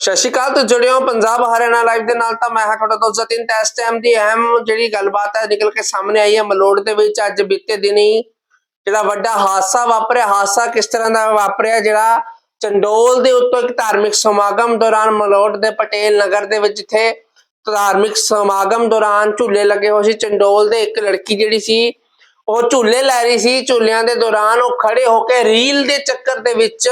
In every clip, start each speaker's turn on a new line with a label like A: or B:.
A: ਸਤਿ ਸ਼੍ਰੀ ਅਕਾਲ, ਤੁਸੀਂ ਜੁੜੇ ਹੋ ਪੰਜਾਬ ਹਰਿਆਣਾ ਲਾਈਵ ਦੇ ਨਾਲ, ਤਾਂ ਮੈਂ ਹਾਂ ਤੁਹਾਡਾ ਦੋਸਤ ਜਤਿਨ, ਤੇ ਇਸ ਟਾਈਮ ਦੀ ਅਹਿਮ ਜਿਹੜੀ ਗੱਲਬਾਤ ਹੈ, ਨਿਕਲ ਕੇ ਸਾਹਮਣੇ ਆਈ ਹੈ ਮਲੋੜ ਦੇ ਵਿੱਚ। ਅੱਜ ਬੀਤੇ ਦਿਨੀ ਜਿਹੜਾ ਵੱਡਾ ਹਾਦਸਾ ਵਾਪਰਿਆ, ਹਾਦਸਾ ਕਿਸ ਤਰ੍ਹਾਂ ਦਾ ਵਾਪਰਿਆ? ਜਿਹੜਾ ਚੰਡੋਲ ਦੇ ਉੱਤੋਂ ਇੱਕ ਧਾਰਮਿਕ ਸਮਾਗਮ ਦੌਰਾਨ ਮਲੋੜ ਦੇ ਪਟੇਲ ਨਗਰ ਦੇ ਵਿੱਚ ਜਿੱਥੇ ਧਾਰਮਿਕ ਸਮਾਗਮ ਦੌਰਾਨ ਝੂਲੇ ਲੱਗੇ ਹੋਏ ਸੀ। ਚੰਡੋਲ ਦੇ ਇੱਕ ਲੜਕੀ ਜਿਹੜੀ ਸੀ, ਉਹ ਝੂਲੇ ਲੈ ਰਹੀ ਸੀ। ਝੂਲਿਆਂ ਦੇ ਦੌਰਾਨ ਉਹ ਖੜੇ ਹੋ ਕੇ ਰੀਲ ਦੇ ਚੱਕਰ ਦੇ ਵਿੱਚ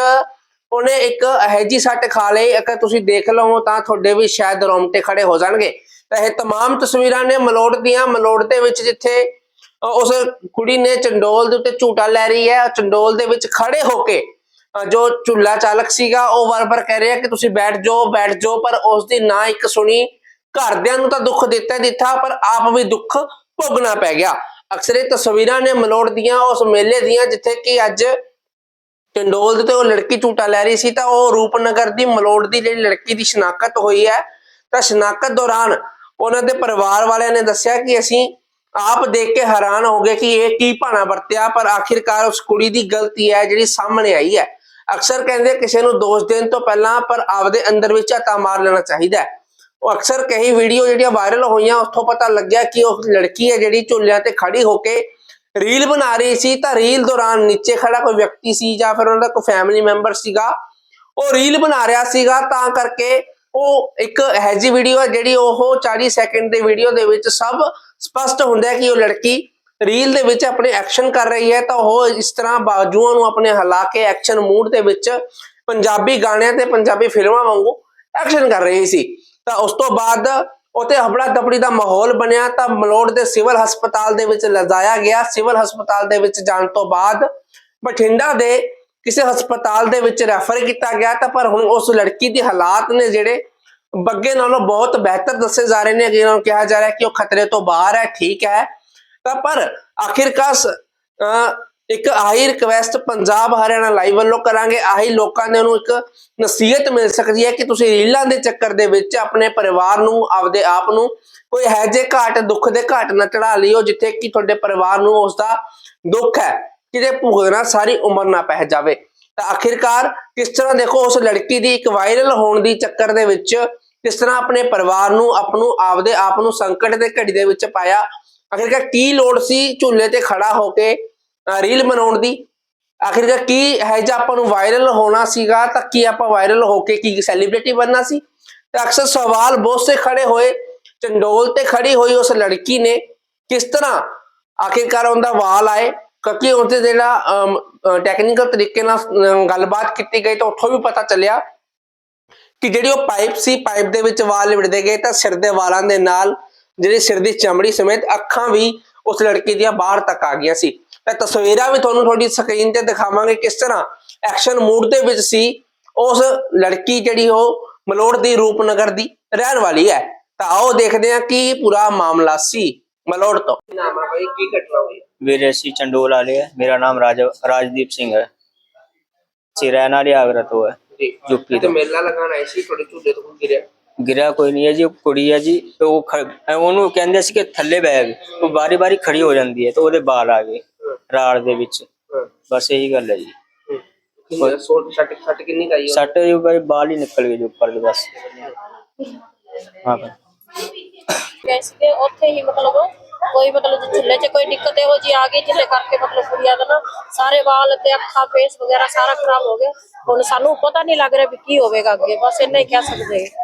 A: ਉਹਨੇ ਇੱਕ ਅਹਿਜੀ ਸੱਟ ਖਾ ਲਈ ਅਗਰ ਤੁਸੀਂ ਦੇਖ ਲਓ ਤਾਂ ਤੁਹਾਡੇ ਵੀ ਸ਼ਾਇਦ ਰੋਮਟੇ ਖੜੇ ਹੋ ਜਾਣਗੇ ਤਾਂ ਇਹ तमाम ਤਸਵੀਰਾਂ ਨੇ ਮਲੋੜ ਦੀਆਂ ਮਲੋੜ ਦੇ ਵਿੱਚ ਜਿੱਥੇ ਅ, ਉਸ ਕੁੜੀ ਨੇ ਚੰਡੋਲ ਦੇ ਉੱਤੇ ਝੂਟਾ ਲੈ ਰਹੀ ਹੈ ਚੰਡੋਲ ਦੇ ਵਿੱਚ ਖੜੇ ਹੋ ਕੇ ਅ, ਜੋ ਝੂਲਾ ਚਾਲਕ ਸੀਗਾ ਉਹ ਵਾਰ-ਵਾਰ ਕਹਿ ਰਿਹਾ ਕਿ ਤੁਸੀਂ ਬੈਠ ਜਾਓ ਬੈਠ ਜਾਓ ਪਰ ਉਸ ਦੀ ਨਾ ਇੱਕ ਸੁਣੀ ਘਰਦਿਆਂ ਨੂੰ ਤਾਂ ਦੁੱਖ ਦਿੱਤਾ ਹੀ ਦਿੱਤਾ ਪਰ ਆਪ ਵੀ ਦੁੱਖ ਭੋਗਣਾ ਪੈ ਗਿਆ ਅਕਸਰ ਇਹ ਤਸਵੀਰਾਂ ਨੇ ਮਲੋੜ ਦੀਆਂ ਉਸ ਮੇਲੇ ਦੀਆਂ ਜਿੱਥੇ ਕਿ ਅੱਜ ਚੰਡੋਲ ਦੇ ਤੇ ਉਹ ਲੜਕੀ ਝੂਟਾ ਲੈ ਰਹੀ ਸੀ ਤਾਂ ਉਹ ਰੂਪਨਗਰ ਦੀ ਮਲੋੜ ਦੀ ਜਿਹੜੀ ਲੜਕੀ ਦੀ ਸ਼ਨਾਖਤ ਹੋਈ ਹੈ, ਤਾਂ ਸ਼ਨਾਖਤ ਦੌਰਾਨ ਉਹਨਾਂ ਦੇ ਪਰਿਵਾਰ ਵਾਲਿਆਂ ਨੇ ਦੱਸਿਆ ਕਿ ਅਸੀਂ ਆਪ ਦੇਖ ਕੇ ਹੈਰਾਨ ਹੋ ਗਏ ਕਿ ਇਹ ਕੀ ਭਾਣਾ ਵਰਤਿਆ, ਪਰ ਆਖਿਰਕਾਰ ਉਸ ਕੁੜੀ ਦੀ ਗਲਤੀ ਹੈ ਜਿਹੜੀ ਸਾਹਮਣੇ ਆਈ ਹੈ। ਅਕਸਰ ਕਹਿੰਦੇ ਕਿਸੇ ਨੂੰ ਦੋਸ਼ ਦੇਣ ਤੋਂ ਪਹਿਲਾਂ, ਪਰ ਆਪਦੇ ਅੰਦਰ ਵਿੱਚ ਝਾਤਾ ਮਾਰ ਲੈਣਾ ਚਾਹੀਦਾ ਹੈ। ਉਹ ਅਕਸਰ ਕਈ ਵੀਡੀਓ ਜਿਹੜੀਆਂ ਵਾਇਰਲ ਹੋਈਆਂ, ਉੱਥੋਂ ਪਤਾ ਲੱਗਿਆ ਕਿ ਉਹ ਲੜਕੀ ਹੈ ਜਿਹੜੀ ਝੁੱਲਿਆਂ ਤੇ ਖੜੀ ਹੋ ਕੇ ਰੀਲ ਬਣਾ ਰਹੀ ਸੀ ਤਾਂ ਰੀਲ ਦੌਰਾਨ ਨੀਚੇ ਖੜਾ ਕੋਈ ਵਿਅਕਤੀ ਸੀ ਜਾਂ ਫਿਰ ਉਹਨਾਂ ਦਾ ਕੋਈ ਫੈਮਿਲੀ ਮੈਂਬਰ ਸੀਗਾ, ਉਹ ਰੀਲ ਬਣਾ ਰਿਹਾ ਸੀਗਾ ਤਾਂ ਕਰਕੇ ਉਹ ਇੱਕ ਹੈਜੀ ਵੀਡੀਓ ਹੈ ਜਿਹੜੀ ਉਹ 40 ਸੈਕਿੰਡ ਦੇ ਵੀਡੀਓ ਦੇ ਵਿੱਚ ਸਭ ਸਪਸ਼ਟ ਹੁੰਦਾ ਹੈ ਕਿ ਉਹ ਲੜਕੀ ਰੀਲ ਦੇ ਵਿੱਚ ਆਪਣੇ ਐਕਸ਼ਨ ਕਰ ਰਹੀ ਹੈ ਤਾਂ ਉਹ ਇਸ ਤਰ੍ਹਾਂ ਬਾਜੂਆਂ ਨੂੰ ਆਪਣੇ ਹਿਲਾ ਕੇ ਐਕਸ਼ਨ ਮੂਡ ਦੇ ਵਿੱਚ ਪੰਜਾਬੀ ਗਾਣਿਆਂ ਤੇ ਪੰਜਾਬੀ ਫਿਲਮਾਂ ਵਾਂਗੂ ਐਕਸ਼ਨ ਕਰ ਰਹੀ ਸੀ। ਤਾਂ ਉਸ ਤੋਂ ਬਾਅਦ ਉਤੇ ਹਬੜਾ ਦਬੜੀ ਦਾ ਮਾਹੌਲ ਬਣਿਆ ਤਾਂ ਮਲੋੜ ਦੇ ਸਿਵਲ ਹਸਪਤਾਲ ਦੇ ਵਿੱਚ ਲਿਜਾਇਆ ਗਿਆ। ਸਿਵਲ ਹਸਪਤਾਲ ਦੇ ਵਿੱਚ ਜਾਣ ਤੋਂ ਬਾਅਦ ਬਠਿੰਡਾ ਦੇ ਕਿਸੇ ਹਸਪਤਾਲ ਦੇ ਵਿੱਚ ਰੈਫਰ ਕੀਤਾ ਗਿਆ ਤਾਂ ਪਰ ਹੁਣ ਉਸ ਲੜਕੀ ਦੇ ਹਾਲਾਤ ਨੇ ਜਿਹੜੇ ਬੱਗੇ ਨਾਲੋਂ ਬਹੁਤ ਬਿਹਤਰ ਦੱਸੇ ਜਾ ਰਹੇ ਨੇ। ਜਿਹਨਾਂ ਨੂੰ ਕਿਹਾ ਜਾ ਰਿਹਾ ਕਿ ਉਹ ਖਤਰੇ ਤੋਂ ਬਾਹਰ ਹੈ, ਠੀਕ ਹੈ। ਤਾਂ ਪਰ ਆਖਿਰਕਾਰ ਅਹ ਇੱਕ ਆਹੀ ਰਿਕਵੈਸਟ ਪੰਜਾਬ ਹਰਿਆਣਾ ਲਾਈਵ ਵੱਲੋਂ ਕਰਾਂਗੇ। ਆਹੀ ਲੋਕਾਂ ਨੇ ਉਹਨੂੰ ਇੱਕ ਨਸੀਹਤ ਮਿਲ ਸਕਦੀ ਹੈ ਕਿ ਤੁਸੀਂ ਰੀਲਾਂ ਦੇ ਚੱਕਰ ਦੇ ਵਿੱਚ ਆਪਣੇ ਪਰਿਵਾਰ ਨੂੰ, ਆਪਦੇ ਆਪ ਨੂੰ ਕੋਈ ਹੈ ਜੇ ਘਾਟ, ਦੁੱਖ ਦੇ ਘਾਟ ਨਾ ਚੜਾ ਲਿਓ, ਜਿੱਥੇ ਕਿ ਤੁਹਾਡੇ ਪਰਿਵਾਰ ਨੂੰ ਉਸ ਦਾ ਦੁੱਖ ਹੈ ਕਿਤੇ ਭੁਗਤਣਾ ਸਾਰੀ ਉਮਰ ਨਾ ਪੈ ਜਾਵੇ। ਤਾਂ ਆਖਿਰਕਾਰ ਕਿਸ ਤਰ੍ਹਾਂ ਦੇਖੋ, ਉਸ ਲੜਕੀ ਦੀ ਇੱਕ ਵਾਇਰਲ ਹੋਣ ਦੀ ਚੱਕਰ ਦੇ ਵਿੱਚ ਕਿਸ ਤਰ੍ਹਾਂ ਆਪਣੇ ਪਰਿਵਾਰ ਨੂੰ ਆਪ ਨੂੰ ਆਪਦੇ ਆਪ ਨੂੰ ਸੰਕਟ ਦੇ ਘੜੀ ਦੇ ਵਿੱਚ ਪਾਇਆ। ਆਖਿਰਕਾਰ ਕੀ ਲੋੜ ਸੀ ਝੂਲੇ ਤੇ ਖੜਾ ਹੋ ਕੇ ਰੀਲ ਬਣਾਉਣ ਦੀ। ਆਖਿਰਕਾਰ ਕੀ ਹੈ ਜੇ ਆਪਾਂ ਨੂੰ ਵਾਇਰਲ ਹੋਣਾ ਸੀਗਾ ਤਾਂ ਕੀ ਆਪਾਂ ਵਾਇਰਲ ਹੋ ਕੇ ਕੀ ਸੈਲੀਬ੍ਰਿਟੀ ਬਣਨਾ ਸੀ? ਤਾਂ ਅਕਸਰ ਸਵਾਲ ਬਹੁਤ ਸੇ ਖੜੇ ਹੋਏ, ਚੰਡੋਲ ਤੇ ਖੜੀ ਹੋਈ ਉਸ ਲੜਕੀ ਨੇ ਕਿਸ ਤਰ੍ਹਾਂ ਆਖਿਰਕਾਰ ਉਹਦਾ ਵਾਲ ਆਏ? ਕਿਉਂਕਿ ਉਹਦੇ ਜਿਹੜਾ ਟੈਕਨੀਕਲ ਤਰੀਕੇ ਨਾਲ ਗੱਲਬਾਤ ਕੀਤੀ ਗਈ ਤਾਂ ਉੱਥੋਂ ਵੀ ਪਤਾ ਚੱਲਿਆ ਕਿ ਜਿਹੜੀ ਉਹ ਪਾਈਪ ਸੀ ਪਾਈਪ ਦੇ ਵਿੱਚ ਵਾਲ ਲਿਵੜਦੇ ਗਏ ਤਾਂ ਸਿਰ ਦੇ ਵਾਲਾਂ ਦੇ ਨਾਲ ਜਿਹੜੀ ਸਿਰ ਦੀ ਚਮੜੀ ਸਮੇਤ ਅੱਖਾਂ ਵੀ ਉਸ ਲੜਕੀ ਦੀਆਂ ਬਾਹਰ ਤੱਕ ਆ ਗਈਆਂ ਸੀ। ਤਾਂ ਤਸਵੀਰਾਂ ਵੀ ਤੁਹਾਨੂੰ ਤੁਹਾਡੀ ਸਕਰੀਨ ਤੇ ਦਿਖਾਵਾਂਗੇ ਕਿਸ ਤਰ੍ਹਾਂ ਐਕਸ਼ਨ ਮੂਡ ਦੇ ਵਿੱਚ ਸੀ। ਉਸ ਲੜਕੀ ਜਿਹੜੀ ਉਹ ਮਲੋੜ ਦੀ ਰੂਪਨਗਰ ਦੀ ਰਹਿਣ ਵਾਲੀ ਹੈ। ਤਾਂ ਆਓ ਦੇਖਦੇ ਹਾਂ ਕੀ ਪੂਰਾ ਮਾਮਲਾ ਸੀ ਮਲੋੜ ਤੋਂ। ਨਾਮ ਹੈ ਭਾਈ ਕੀ ਘਟਨਾ ਹੋਈ?
B: ਵੀਰੇ ਅਸੀਂ ਚੰਡੋਲ ਵਾਲੇ ਹੈ। ਮੇਰਾ ਨਾਮ ਰਾਜ ਰਾਜਦੀਪ ਸਿੰਘ ਹੈ। ਅਸੀਂ ਰਹਿਣ ਵਾਲੇ ਆਗਰਾ ਤੋਂ ਹੈ ਯੂਪੀ
A: ਤੇ। ਮੇਲਾ ਲਗਾਉਣ ਆਏ ਸੀ ਤੁਹਾਡੇ ਝੂਲੇ ਤੋਂ ਗਿਰਿਆ?
B: ਗਿਰਿਆ ਕੋਈ ਨਹੀਂ ਹੈ ਜੀ ਕੁੜੀ ਹੈ ਜੀ ਤੇ ਉਹ ਉਹਨੂੰ ਕਹਿੰਦੇ ਸੀ ਕਿ ਥੱਲੇ ਬੈਗ ਉਹ ਬਾਰੀ ਬਾਰੀ ਖੜੀ ਹੋ ਜਾਂਦੀ ਹੈ ਤੇ ਉਹਦੇ ਬਾਲ ਆ ਗਏ। ਰਾੜ ਦੇ ਵਿੱਚ। ਬਸ ਇਹੀ ਗੱਲ ਹੈ ਜੀ।
A: ਸੋਟ ਛੱਟ ਕਿੰਨੀ ਕਾਈ
B: ਸੱਟ ਬਾਲ ਹੀ ਨਿਕਲ ਗਏ ਜੀ ਉੱਪਰ ਦੇ ਬਸ। ਹਾਂ। ਭਾਈ।
C: ਗਏ ਸੀਗੇ ਉੱਥੇ ਹੀ ਮਤਲਬ ਕੋਈ ਮਤਲਬ ਜੇ ਝੁੱਲੇ 'ਚ ਕੋਈ ਦਿੱਕਤ ਇਹੋ ਜੀ ਆ ਗਈ ਜਿਹਦੇ ਕਰਕੇ ਮਤਲਬ ਕੁੜੀਆਂ ਦਾ ਨਾ ਸਾਰੇ ਵਾਲ ਤੇ ਅੱਖਾਂ ਫੇਸ ਵਗੈਰਾ ਸਾਰਾ ਖਰਾਬ ਹੋ ਗਿਆ। ਹੁਣ ਸਾਨੂੰ ਪਤਾ ਨਹੀਂ ਲੱਗ ਰਿਹਾ ਵੀ ਕੀ ਹੋਵੇਗਾ ਅੱਗੇ। ਬਸ ਇੰਨਾ ਹੀ ਕਹਿ ਸਕਦੇ ਹਾਂ।